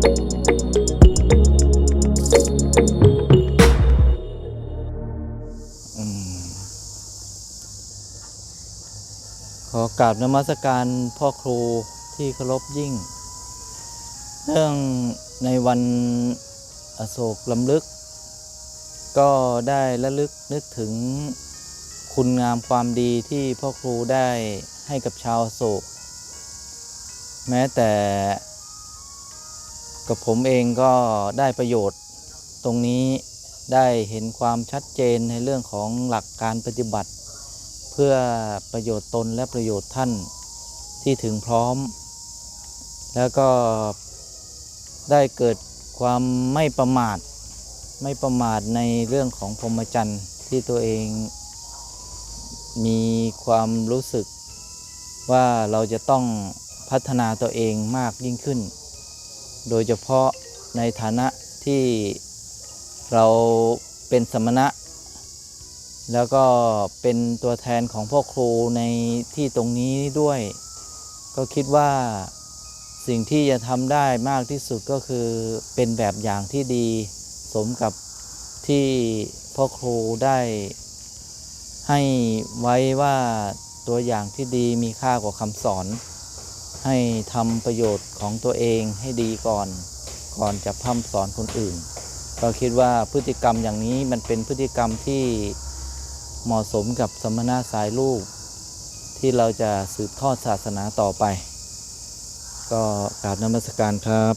ขอกราบนมัสการพ่อครูที่เคารพยิ่ง เรื่องในวันอโศกลำลึก ก็ได้ระลึกนึกถึงคุณงามความดีที่พ่อครูได้ให้กับชาวโศก แม้แต่ กับผมเองก็ได้ประโยชน์ตรงนี้ได้เห็นความชัดเจนในเรื่องของหลักการปฏิบัติ เพื่อประโยชน์ตนและประโยชน์ท่านที่ถึงพร้อม แล้วก็ได้เกิดความไม่ประมาท ไม่ประมาทในเรื่องของพรหมจรรย์ที่ตัวเอง มีความรู้สึกว่าเราจะต้องพัฒนาตัวเองมากยิ่งขึ้น โดยเฉพาะในฐานะที่เราเป็นสมณะ แล้วก็เป็นตัวแทนของพ่อครูในที่ตรงนี้ด้วย ก็คิดว่าสิ่งที่จะทำได้มากที่สุดก็คือเป็นแบบอย่างที่ดี สมกับที่พ่อครูได้ให้ไว้ว่าตัวอย่างที่ดีมีค่ากว่าคำสอน ให้ทำประโยชน์ของตัวเองให้ดีก่อน ก่อนจะพร่ำสอนคนอื่นก็คิดว่าพฤติกรรมอย่างนี้มันเป็นพฤติกรรมที่เหมาะสมกับสมณะสายลูก ที่เราจะสืบทอดศาสนาต่อไป ก็กราบนมัสการครับ